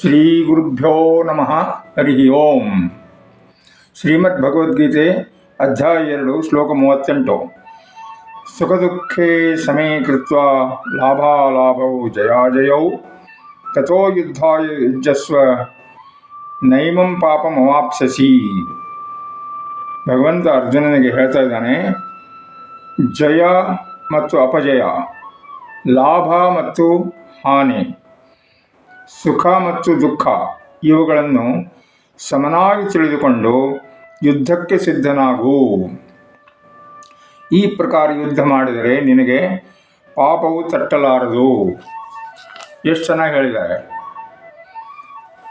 ಶ್ರೀ ಗುರುಭ್ಯೋ ನಮಃ ಹರಿ ಓಂ ಶ್ರೀಮದ್ ಭಗವದ್ಗೀತೆ ಅಧ್ಯಾಯ ಎರಡು ಶ್ಲೋಕ ಮೂವತ್ತೆಂಟು ಸುಖ ದುಃಖೇ ಸಮೇ ಕೃತ್ವ ಲಾಭಾಲಾಭೌ ಜಯಾಜಯೌ ತಥೋ ಯುದ್ಧಾಯ ಯುಜ್ಯಸ್ವ ನೈಮಂ ಪಾಪಮವಾಪ್ಸಸಿ ಭಗವಂತ ಅರ್ಜುನನಿಗೆ ಹೇಳ್ತಾ ಇದ್ದಾನೆ ಜಯ ಮತ್ತು ಅಪಜಯ ಲಾಭ ಮತ್ತು ಹಾನಿ ಸುಖ ಮತ್ತು ದುಃಖ ಇವುಗಳನ್ನು ಸಮನಾಗಿ ತಿಳಿದುಕೊಂಡು ಯುದ್ಧಕ್ಕೆ ಸಿದ್ಧನಾಗು. ಈ ಪ್ರಕಾರ ಯುದ್ಧ ಮಾಡಿದರೆ ನಿನಗೆ ಪಾಪವು ತಟ್ಟಲಾರದು. ಎಷ್ಟು ಚೆನ್ನಾಗಿ ಹೇಳಿದ್ದಾರೆ.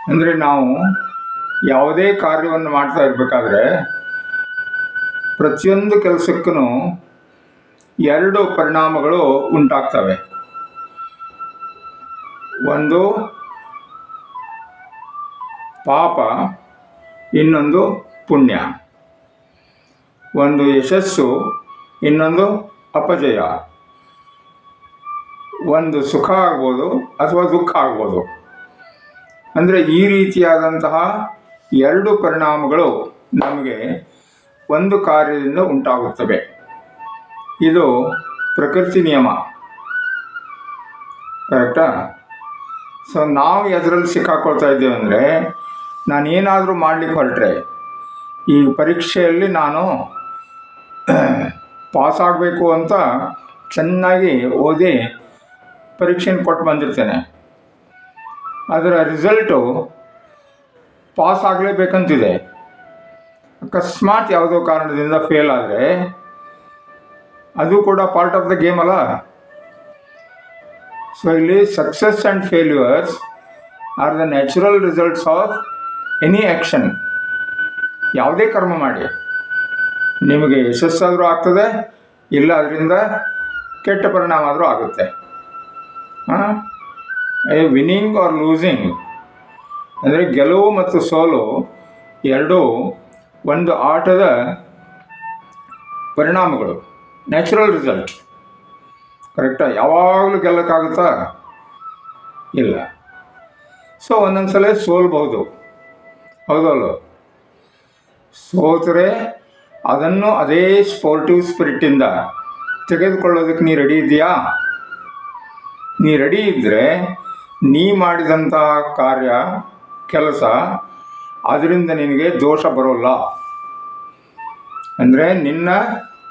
ಅಂದರೆ ನಾವು ಯಾವುದೇ ಕಾರ್ಯವನ್ನು ಮಾಡ್ತಾ ಇರಬೇಕಾದ್ರೆ ಪ್ರತಿಯೊಂದು ಕೆಲಸಕ್ಕೂ ಎರಡು ಪರಿಣಾಮಗಳು ಉಂಟಾಗ್ತವೆ. ಒಂದು ಪಾಪ, ಇನ್ನೊಂದು ಪುಣ್ಯ. ಒಂದು ಯಶಸ್ಸು, ಇನ್ನೊಂದು ಅಪಜಯ. ಒಂದು ಸುಖ ಆಗ್ಬೋದು ಅಥವಾ ದುಃಖ ಆಗ್ಬೋದು. ಅಂದರೆ ಈ ರೀತಿಯಾದಂತಹ ಎರಡು ಪರಿಣಾಮಗಳು ನಮಗೆ ಒಂದು ಕಾರ್ಯದಿಂದ ಉಂಟಾಗುತ್ತವೆ. ಇದು ಪ್ರಕೃತಿ ನಿಯಮ. ಕರೆಕ್ಟಾ? ಸೊ ನಾವು ಎದರಲ್ಲಿ ಸಿಕ್ಕಾಕೊಳ್ತಾ ಇದ್ದೇವೆ ಅಂದರೆ ನಾನು ಏನಾದರೂ ಮಾಡಲಿಕ್ಕೆ ಹೊರಟ್ರೆ, ಈ ಪರೀಕ್ಷೆಯಲ್ಲಿ ನಾನು ಪಾಸ್ ಆಗಬೇಕು ಅಂತ ಚೆನ್ನಾಗಿ ಓದಿ ಪರೀಕ್ಷೆನ ಕೊಟ್ಟು ಬಂದಿರ್ತೇನೆ. ಅದರ ರಿಸಲ್ಟು ಪಾಸ್ ಆಗಲೇಬೇಕಂತಿದೆ. ಅಕಸ್ಮಾತ್ ಯಾವುದೋ ಕಾರಣದಿಂದ ಫೇಲ್ ಆದರೆ, ಅದು ಕೂಡ ಪಾರ್ಟ್ ಆಫ್ ದ ಗೇಮ್ ಅಲ್ಲ. ಸೊ ಇಲ್ಲಿ success and failures are the natural results of any action ಯಾವುದೇ ಕರ್ಮ ಮಾಡಿ, ನಿಮಗೆ ಯಶಸ್ಸಾದರೂ ಆಗ್ತದೆ ಇಲ್ಲ ಅದರಿಂದ ಕೆಟ್ಟ ಪರಿಣಾಮ ಆದರೂ ಆಗುತ್ತೆ ಹಾಂ ವಿನ್ನಿಂಗ್ ಆರ್ ಲೂಸಿಂಗ್ ಅಂದರೆ ಗೆಲುವು ಮತ್ತು ಸೋಲು ಎರಡೂ ಒಂದು ಆಟದ ಪರಿಣಾಮಗಳು ನ್ಯಾಚುರಲ್ ರಿಸಲ್ಟ್ ಕರೆಕ್ಟಾ ಯಾವಾಗಲೂ ಗೆಲ್ಲಕ್ಕಾಗುತ್ತಾ? ಇಲ್ಲ. ಸೊ ಒಂದೊಂದು ಸಲ ಸೋಲ್ಬಹುದು. ಹೌದಲ್ಲ? ಸೋತರೆ, ಅದನ್ನು ಅದೇ ಸ್ಪೋರ್ಟಿವ್ ಸ್ಪಿರಿಟಿಂದ ತೆಗೆದುಕೊಳ್ಳೋದಕ್ಕೆ ನೀ ರೆಡಿ ಇದೆಯಾ ನೀ ರೆಡಿ ಇದ್ದರೆ ನೀ ಮಾಡಿದಂಥ ಕಾರ್ಯ, ಕೆಲಸ, ಅದರಿಂದ ನಿನಗೆ ದೋಷ ಬರೋಲ್ಲ. ಅಂದರೆ ನಿನ್ನ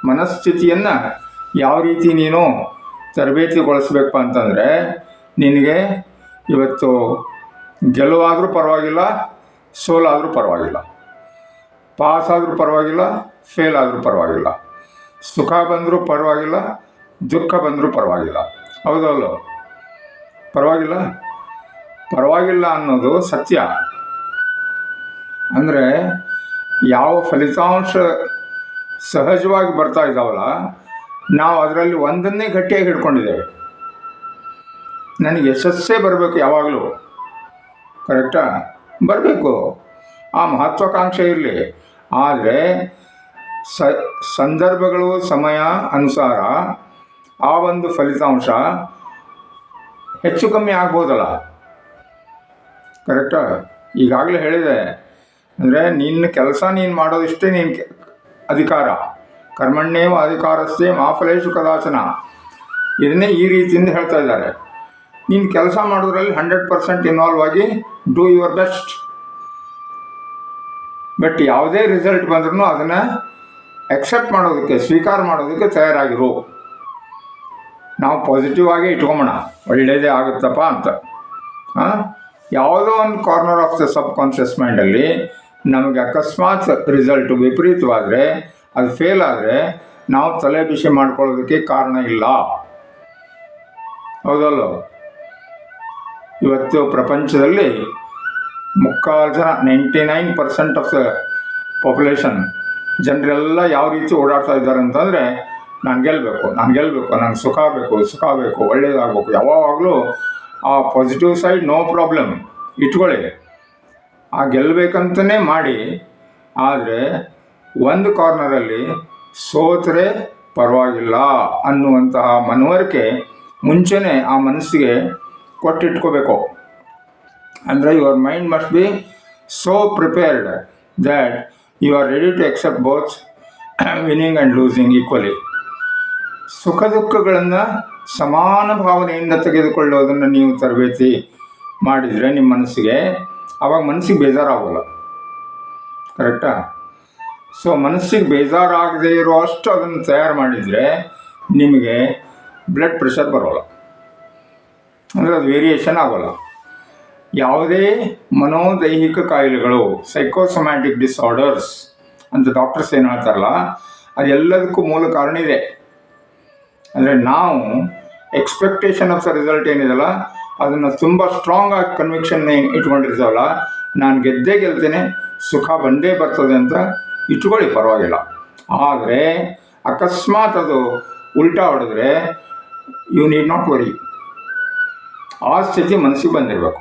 ಮನಸ್ಥಿತಿಯನ್ನು ಯಾವ ರೀತಿ ನೀನು ತರಬೇತಿಗೊಳಿಸ್ಬೇಕು ಅಂತಂದರೆ ನಿನಗೆ ಇವತ್ತು ಗೆಲುವಾದರೂ ಪರವಾಗಿಲ್ಲ ಸೋಲಾದರೂ ಪರವಾಗಿಲ್ಲ. ಪಾಸ್ ಆದರೂ ಪರವಾಗಿಲ್ಲ ಫೇಲ್ ಆದರೂ ಪರವಾಗಿಲ್ಲ. ಸುಖ ಬಂದರೂ ಪರವಾಗಿಲ್ಲ, ದುಃಖ ಬಂದರೂ ಪರವಾಗಿಲ್ಲ. ಹೌದಲ್ಲ? ಪರವಾಗಿಲ್ಲ? ಪರವಾಗಿಲ್ಲ ಅನ್ನೋದು ಸತ್ಯ. ಅಂದರೆ ಯಾವ ಫಲಿತಾಂಶ ಸಹಜವಾಗಿ ಬರ್ತಾ ಇದ್ದಾವಲ್ಲ ನಾವು ಅದರಲ್ಲಿ ಒಂದನ್ನೇ ಗಟ್ಟಿಯಾಗಿ ಹಿಡ್ಕೊಂಡಿದ್ದೇವೆ. ನನಗೆ ಯಶಸ್ಸೇ ಬರಬೇಕು ಯಾವಾಗಲೂ. ಕರೆಕ್ಟಾ ಬರಬೇಕು. ಆ ಮಹತ್ವಾಕಾಂಕ್ಷೆ ಇರಲಿ. ಆದರೆ ಸ, ಸಂದರ್ಭಗಳು, ಸಮಯ, ಅನುಸಾರ ಆ ಒಂದು ಫಲಿತಾಂಶ ಹೆಚ್ಚು ಕಮ್ಮಿ ಆಗ್ಬೋದಲ್ಲ? ಕರೆಕ್ಟಾ ಈಗಾಗಲೇ ಹೇಳಿದೆ. ಅಂದರೆ ನಿನ್ನ ಕೆಲಸ ನೀನು ಮಾಡೋದಿಷ್ಟೇ ನೀನು ಅಧಿಕಾರ. ಕರ್ಮಣ್ಣೇವ ಅಧಿಕಾರಸ್ಥೆ ಮಾಫಲೇಶು ಕದಾಚನ. ಇದನ್ನೇ ಈ ರೀತಿಯಿಂದ ಹೇಳ್ತಾ ಇದ್ದಾರೆ. ನೀನು ಕೆಲಸ ಮಾಡೋದ್ರಲ್ಲಿ ಹಂಡ್ರೆಡ್ ಪರ್ಸೆಂಟ್ ಇನ್ವಾಲ್ವ್ ಆಗಿ ಡೂ ಯುವರ್ ಬೆಸ್ಟ್ ಬಟ್ ಯಾವುದೇ ರಿಸಲ್ಟ್ ಬಂದ್ರೂ ಅದನ್ನು ಎಕ್ಸೆಪ್ಟ್ ಮಾಡೋದಕ್ಕೆ, ಸ್ವೀಕಾರ ಮಾಡೋದಕ್ಕೆ ತಯಾರಾಗಿರು. ನಾವು ಪಾಸಿಟಿವ್ ಆಗಿ ಇಟ್ಕೊಂಬೋಣ ಒಳ್ಳೆಯದೇ ಆಗುತ್ತಪ್ಪ ಅಂತ. ಹಾಂ ಯಾವುದೋ ಒಂದು corner of the sub conscious ಮೈಂಡಲ್ಲಿ ನಮಗೆ ಅಕಸ್ಮಾತ್ ರಿಸಲ್ಟ್ ವಿಪರೀತವಾದರೆ, ಅದು ಫೇಲ್ ಆದರೆ ನಾವು ತಲೆ ಬಿಸಿ ಮಾಡ್ಕೊಳ್ಳೋದಕ್ಕೆ ಕಾರಣ ಇಲ್ಲ. ಹೌದಲ್ಲ ಇವತ್ತು ಪ್ರಪಂಚದಲ್ಲಿ ಮುಕ್ಕಾಲು ಜನ ninety nine percent of the population ಜನರೆಲ್ಲ ಯಾವ ರೀತಿ ಓಡಾಡ್ತಾ ಇದ್ದಾರೆ ಅಂತಂದರೆ ನಾನು ಗೆಲ್ಲಬೇಕು ನಾನು ಗೆಲ್ಲಬೇಕು ನಂಗೆ ಸುಖ ಬೇಕು ಸುಖ ಬೇಕು ಒಳ್ಳೆಯದಾಗಬೇಕು ಯಾವಾಗಲೂ ಆ ಪಾಸಿಟಿವ್ ಸೈಡ್ ನೋ ಪ್ರಾಬ್ಲಮ್ ಇಟ್ಕೊಳ್ಳಿ. ಆ ಗೆಲ್ಲಬೇಕಂತಲೇ ಮಾಡಿ. ಆದರೆ ಒಂದು ಕಾರ್ನರಲ್ಲಿ ಸೋತರೆ ಪರವಾಗಿಲ್ಲ ಅನ್ನುವಂತಹ ಮನವರಿಕೆ ಮುಂಚೆನೇ ಆ ಮನಸ್ಸಿಗೆ ಕೊಟ್ಟಿಟ್ಕೋಬೇಕು. ಅಂದರೆ your mind must be so prepared that you are ready to accept both winning and losing equally ಸುಖ ದುಃಖಗಳನ್ನು ಸಮಾನ ಭಾವನೆಯಿಂದ ತೆಗೆದುಕೊಳ್ಳೋದನ್ನು ನೀವು ತರಬೇತಿ ಮಾಡಿದರೆ ನಿಮ್ಮ ಮನಸ್ಸಿಗೆ ಆವಾಗ ಮನಸ್ಸಿಗೆ ಬೇಜಾರಾಗೋಲ್ಲ. ಕರೆಕ್ಟಾ ಸೊ ಮನಸ್ಸಿಗೆ ಬೇಜಾರಾಗದೇ ಇರೋ ಅಷ್ಟು ಅದನ್ನು ತಯಾರು ಮಾಡಿದರೆ ನಿಮಗೆ ಬ್ಲಡ್ ಪ್ರೆಷರ್ ಬರೋಲ್ಲ. ಅಂದರೆ ಅದು ವೇರಿಯೇಷನ್ ಆಗೋಲ್ಲ. ಯಾವುದೇ ಮನೋದೈಹಿಕ ಕಾಯಿಲೆಗಳು ಸೈಕೋಸೊಮ್ಯಾಟಿಕ್ ಡಿಸಾರ್ಡರ್ಸ್ ಅಂತ ಡಾಕ್ಟರ್ಸ್ ಏನು ಹೇಳ್ತಾರಲ್ಲ, ಅದೆಲ್ಲದಕ್ಕೂ ಮೂಲ ಕಾರಣ ಇದೆ. ಅಂದರೆ ನಾವು ಎಕ್ಸ್ಪೆಕ್ಟೇಷನ್ ಆಫ್ ದ ರಿಸಲ್ಟ್ ಏನಿದೆಲ್ಲ ಅದನ್ನು ತುಂಬ ಸ್ಟ್ರಾಂಗ್ ಆಗಿ ಕನ್ವಿಕ್ಷನ್ ಇಟ್ಕೊಂಡಿರ್ತಾವಲ್ಲ ನಾನು ಗೆದ್ದೇ ಗೆಲ್ತೇನೆ, ಸುಖ ಬಂದೇ ಬರ್ತದೆ ಅಂತ ಇಟ್ಕೊಳ್ಳಿ, ಪರವಾಗಿಲ್ಲ. ಆದರೆ ಅಕಸ್ಮಾತ್ ಅದು ಉಲ್ಟಾ ಹೊಡೆದ್ರೆ ಯು ನೀಡ್ ನಾಟ್ ವರಿ ಆ ಸ್ಥಿತಿ ಮನಸ್ಸಿಗೆ ಬಂದಿರಬೇಕು.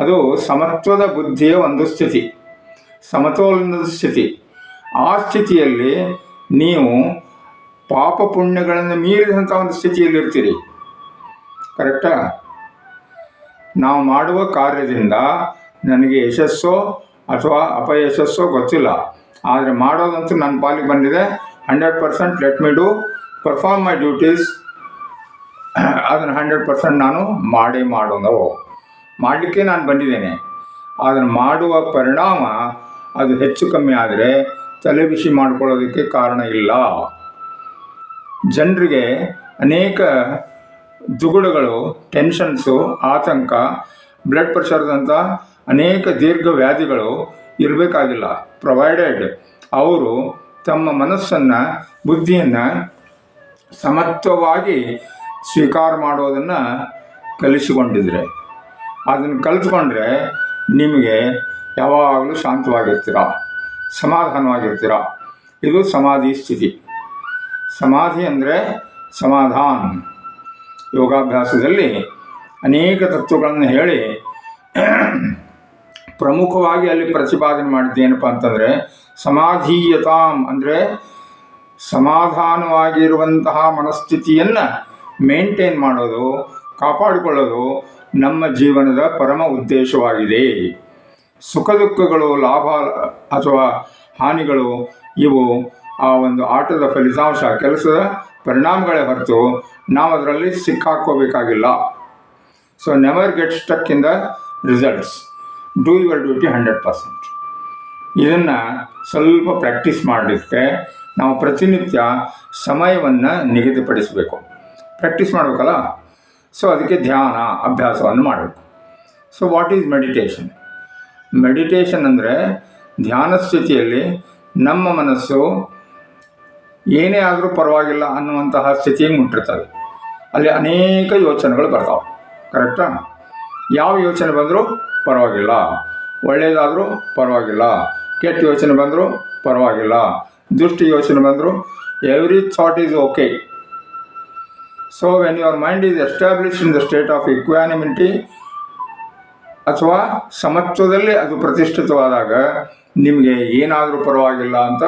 ಅದು ಸಮತ್ವದ ಬುದ್ಧಿಯ ಒಂದು ಸ್ಥಿತಿ. ಸಮತೋಲನದ ಸ್ಥಿತಿ. ಆ ಸ್ಥಿತಿಯಲ್ಲಿ ನೀವು ಪಾಪ ಪುಣ್ಯಗಳನ್ನು ಮೀರಿದಂಥ ಒಂದು ಸ್ಥಿತಿಯಲ್ಲಿರ್ತೀರಿ ಕರೆಕ್ಟಾ? ನಾವು ಮಾಡುವ ಕಾರ್ಯದಿಂದ ನನಗೆ ಯಶಸ್ಸೋ ಅಥವಾ ಅಪಯಶಸ್ಸೋ ಗೊತ್ತಿಲ್ಲ. ಆದರೆ ಮಾಡೋದಂತೂ ನನ್ನ ಪಾಲಿಗೆ ಬಂದಿದೆ. Hundred percent let me do. Perform my duties. ಅದನ್ನು ಹಂಡ್ರೆಡ್ ಪರ್ಸೆಂಟ್ ನಾನು ಮಾಡೇ ಮಾಡೋದು ಮಾಡಲಿಕ್ಕೆ ನಾನು ಬಂದಿದ್ದೇನೆ. ಅದನ್ನು ಮಾಡುವ ಪರಿಣಾಮ ಅದು ಹೆಚ್ಚು ಕಮ್ಮಿ ಆದರೆ ತಲೆ ಬಿಸಿ ಮಾಡ್ಕೊಳ್ಳೋದಕ್ಕೆ ಕಾರಣ ಇಲ್ಲ. ಜನರಿಗೆ ಅನೇಕ ದುಗುಡಗಳು ಟೆನ್ಷನ್ಸು ಆತಂಕ ಬ್ಲಡ್ ಪ್ರೆಷರ್ದಂಥ ಅನೇಕ ದೀರ್ಘ ವ್ಯಾಧಿಗಳು ಇರಬೇಕಾಗಿಲ್ಲ. ಪ್ರೊವೈಡೆಡ್ ಅವರು ತಮ್ಮ ಮನಸ್ಸನ್ನು, ಬುದ್ಧಿಯನ್ನು ಸಮತ್ವವಾಗಿ ಸ್ವೀಕಾರ ಮಾಡೋದನ್ನು ಕಲಿಸಿಕೊಂಡಿದ್ರೆ. ಅದನ್ನು ಕಲಿತ್ಕೊಂಡ್ರೆ ನಿಮಗೆ ಯಾವಾಗಲೂ ಶಾಂತವಾಗಿರ್ತೀರ? ಸಮಾಧಾನವಾಗಿರ್ತೀರ? ಇದು ಸಮಾಧಿ ಸ್ಥಿತಿ. ಸಮಾಧಿ ಅಂದರೆ ಸಮಾಧಾನ. ಯೋಗಾಭ್ಯಾಸದಲ್ಲಿ ಅನೇಕ ತತ್ವಗಳನ್ನು ಹೇಳಿ ಪ್ರಮುಖವಾಗಿ ಅಲ್ಲಿ ಪ್ರತಿಪಾದನೆ ಮಾಡಿದ್ದೇನಪ್ಪ ಅಂತಂದರೆ ಸಮಾಧೀಯತಾಂ ಅಂದರೆ ಸಮಾಧಾನವಾಗಿರುವಂತಹ ಮನಸ್ಥಿತಿಯನ್ನು ಮೇಂಟೈನ್ ಮಾಡೋದು, ಕಾಪಾಡಿಕೊಳ್ಳೋದು ನಮ್ಮ ಜೀವನದ ಪರಮ ಉದ್ದೇಶವಾಗಿದೆ. ಸುಖ ದುಃಖಗಳು, ಲಾಭ ಅಥವಾ ಹಾನಿಗಳು ಇವು ಆ ಒಂದು ಆಟದ ಫಲಿತಾಂಶ, ಕೆಲಸದ ಪರಿಣಾಮಗಳೇ ಹೊರತು ನಾವು ಅದರಲ್ಲಿ ಸಿಕ್ಕಾಕ್ಕೋಬೇಕಾಗಿಲ್ಲ so never get stuck in the results do your duty hundred percent ಇದನ್ನು ಸ್ವಲ್ಪ ಪ್ರಾಕ್ಟೀಸ್ ಮಾಡಲಿಕ್ಕೆ ನಾವು ಪ್ರತಿನಿತ್ಯ ಸಮಯವನ್ನು ನಿಗದಿಪಡಿಸಬೇಕು. ಪ್ರಾಕ್ಟೀಸ್ ಮಾಡಬೇಕಲ್ಲ? ಸೊ ಅದಕ್ಕೆ ಧ್ಯಾನ, ಅಭ್ಯಾಸವನ್ನು ಮಾಡಬೇಕು. So what is meditation meditation ಅಂದರೆ ಧ್ಯಾನ ಸ್ಥಿತಿಯಲ್ಲಿ ನಮ್ಮ ಮನಸ್ಸು ಏನೇ ಆದರೂ ಪರವಾಗಿಲ್ಲ ಅನ್ನುವಂತಹ ಸ್ಥಿತಿಗೆ ಮುಟ್ಟಿರ್ತದೆ. ಅಲ್ಲಿ ಅನೇಕ ಯೋಚನೆಗಳು ಬರ್ತಾವೆ. ಕರೆಕ್ಟಾ ಯಾವ ಯೋಚನೆ ಬಂದರೂ ಪರವಾಗಿಲ್ಲ. ಒಳ್ಳೆಯದಾದರೂ ಪರವಾಗಿಲ್ಲ. ಕೆಟ್ಟ ಯೋಚನೆ ಬಂದರೂ ಪರವಾಗಿಲ್ಲ. ದುಷ್ಟ ಯೋಚನೆ ಬಂದರೂ every thought is okay so when your mind is establish in the state of equanimity ಅಥವಾ ಸಮತ್ವದಲ್ಲಿ ಅದು ಪ್ರತಿಷ್ಠಿತವಾದಾಗ, ನಿಮಗೆ ಏನಾದರೂ ಪರವಾಗಿಲ್ಲ ಅಂತ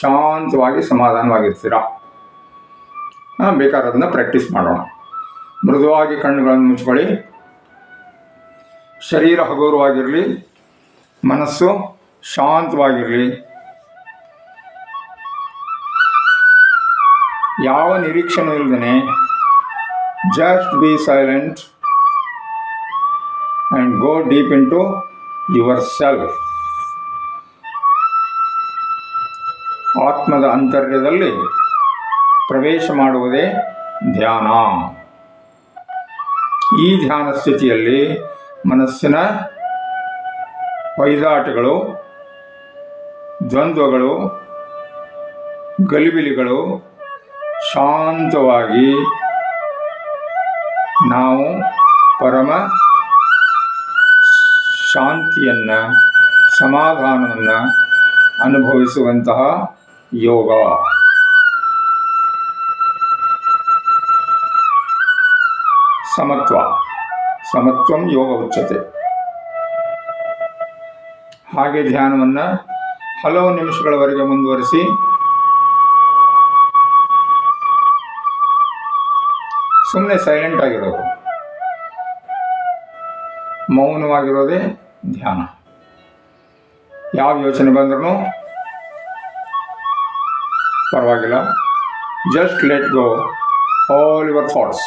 ಶಾಂತವಾಗಿ ಸಮಾಧಾನವಾಗಿರ್ತೀರ? ಬೇಕಾದ್ರೆ ಅದನ್ನು ಪ್ರಾಕ್ಟೀಸ್ ಮಾಡೋಣ. ಮೃದುವಾಗಿ ಕಣ್ಣುಗಳನ್ನು ಮುಚ್ಕೊಳ್ಳಿ. ಶರೀರ ಹಗುರವಾಗಿರಲಿ. ಮನಸ್ಸು ಶಾಂತವಾಗಿರಲಿ. ಯಾವ ನಿರೀಕ್ಷೆನೂ ಇಲ್ಲದೇ just be silent and go deep into yourself. ಆತ್ಮದ ಅಂತರ್ಯದಲ್ಲಿ ಪ್ರವೇಶ ಮಾಡುವುದೇ ಧ್ಯಾನ ಈ ಧ್ಯಾನ ಸ್ಥಿತಿಯಲ್ಲಿ ಮನಸ್ಸಿನ ಹೊಯ್ದಾಟಗಳು ದ್ವಂದ್ವಗಳು, ಗಲಿಬಿಲಿಗಳು ಶಾಂತವಾಗಿ ನಾವು ಪರಮ ಶಾಂತಿಯನ್ನು, ಸಮಾಧಾನವನ್ನು ಅನುಭವಿಸುವಂತಹ ಯೋಗ. ಸಮತ್ವ. ಸಮತ್ವಂ ಯೋಗ ಉಚ್ಚತೆ ಹಾಗೆ ಧ್ಯಾನವನ್ನು ಹಲವು ನಿಮಿಷಗಳವರೆಗೆ ಮುಂದುವರಿಸಿ ಸುಮ್ಮನೆ ಸೈಲೆಂಟ್ ಆಗಿರೋದು. ಮೌನವಾಗಿರೋದೇ ಧ್ಯಾನ. ಯಾವ ಯೋಚನೆ ಬಂದ್ರೂ ಪರವಾಗಿಲ್ಲ. Just let go all your thoughts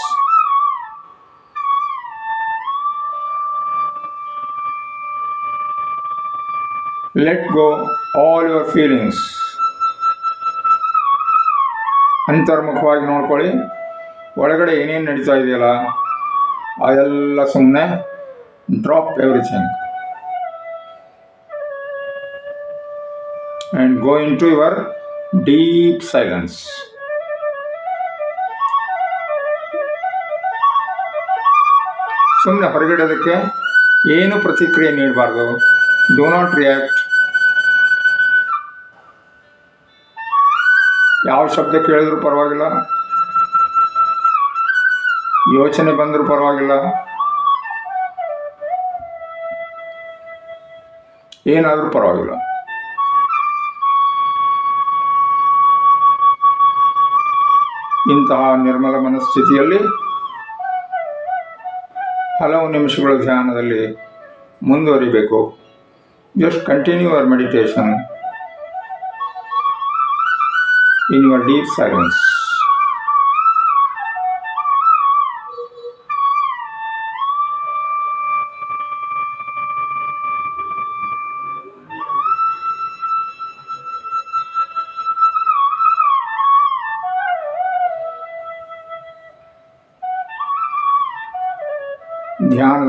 let go all your feelings ಅಂತರ್ಮುಖವಾಗಿ ನೋಡ್ಕೊಳ್ಳಿ. ಒಳಗಡೆ ಏನೇನು ನಡೀತಾ ಇದೆಯಲ್ಲ, ಅದೆಲ್ಲ ಸುಮ್ಮನೆ drop everything and go into your deep silence ಸುಮ್ಮನೆ ಹೊರಗಿಡೋದಕ್ಕೆ ಏನು ಪ್ರತಿಕ್ರಿಯೆ ನೀಡಬಾರ್ದು. ಡೋ ನಾಟ್ ರಿಯಾಕ್ಟ್ ಯಾವ ಶಬ್ದ ಕೇಳಿದ್ರು ಪರವಾಗಿಲ್ಲ. ಯೋಚನೆ ಬಂದರೂ ಪರವಾಗಿಲ್ಲ. ಏನಾದರೂ ಪರವಾಗಿಲ್ಲ. ಇಂತಹ ನಿರ್ಮಲ ಮನಸ್ಥಿತಿಯಲ್ಲಿ ಹಲವು ನಿಮಿಷಗಳ ಧ್ಯಾನದಲ್ಲಿ ಮುಂದುವರಿಬೇಕು. Just continue our meditation in your deep silence.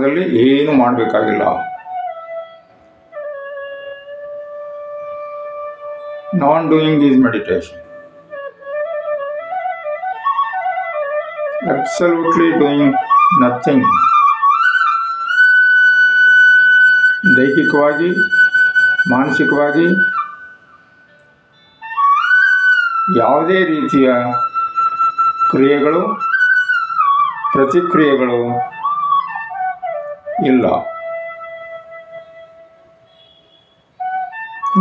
ಧ್ಯಾನದಲ್ಲಿ ಏನು ಮಾಡಬೇಕಾಗಿಲ್ಲ. Non doing is meditation absolutely doing nothing ದೈಹಿಕವಾಗಿ, ಮಾನಸಿಕವಾಗಿ ಯಾವುದೇ ರೀತಿಯ ಕ್ರಿಯೆಗಳು, ಪ್ರತಿಕ್ರಿಯೆಗಳು ಇಲ್ಲ.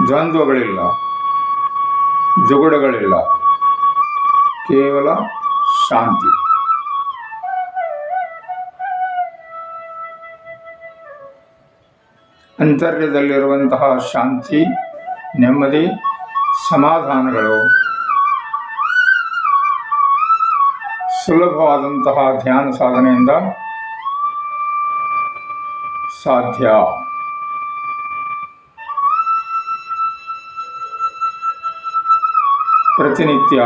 ದ್ವಂದ್ವಗಳಿಲ್ಲ ಜುಗುಡಗಳಿಲ್ಲ. ಕೇವಲ ಶಾಂತಿ. ಅಂತರ್ಯದಲ್ಲಿರುವಂತಹ ಶಾಂತಿ ನೆಮ್ಮದಿ ಸಮಾಧಾನಗಳು. ಸುಲಭವಾದಂತಹ ಧ್ಯಾನ ಸಾಧನೆಯಿಂದ ಸಾಧ್ಯ. ಪ್ರತಿನಿತ್ಯ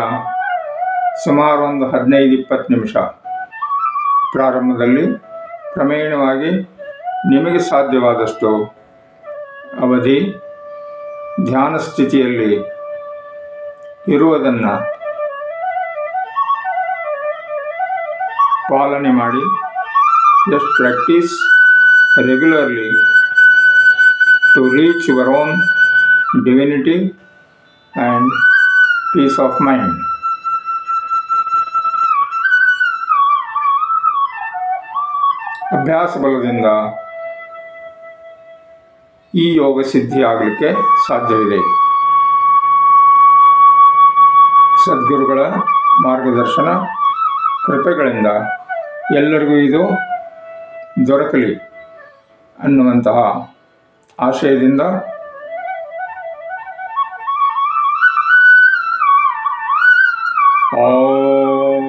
ಸುಮಾರು ಒಂದು ಹದಿನೈದು ಇಪ್ಪತ್ತು ನಿಮಿಷ. ಪ್ರಾರಂಭದಲ್ಲಿ ಕ್ರಮೇಣವಾಗಿ ನಿಮಗೆ ಸಾಧ್ಯವಾದಷ್ಟು ಅವಧಿ ಧ್ಯಾನ ಸ್ಥಿತಿಯಲ್ಲಿ ಇರುವುದನ್ನು ಪಾಲನೆ ಮಾಡಿ just practise regularly to reach your own divinity and peace of mind ಅಭ್ಯಾಸ ಬಲದಿಂದ ಈ ಯೋಗ ಸಿದ್ಧಿ ಆಗಲಿಕ್ಕೆ ಸಾಧ್ಯವಿದೆ. ಸದ್ಗುರುಗಳ ಮಾರ್ಗದರ್ಶನ ಕೃಪೆಗಳಿಂದ ಎಲ್ಲರಿಗೂ ಇದು ದೊರಕಲಿ. ಅನ್ನುವಂತಹ ಆಶಯದಿಂದ ಓಂ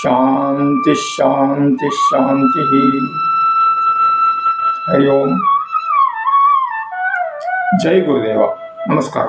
ಶಾಂತಿ ಶಾಂತಿ ಶಾಂತಿ ಹರಿ ಓಂ ಜೈ ಗುರುದೇವ ನಮಸ್ಕಾರ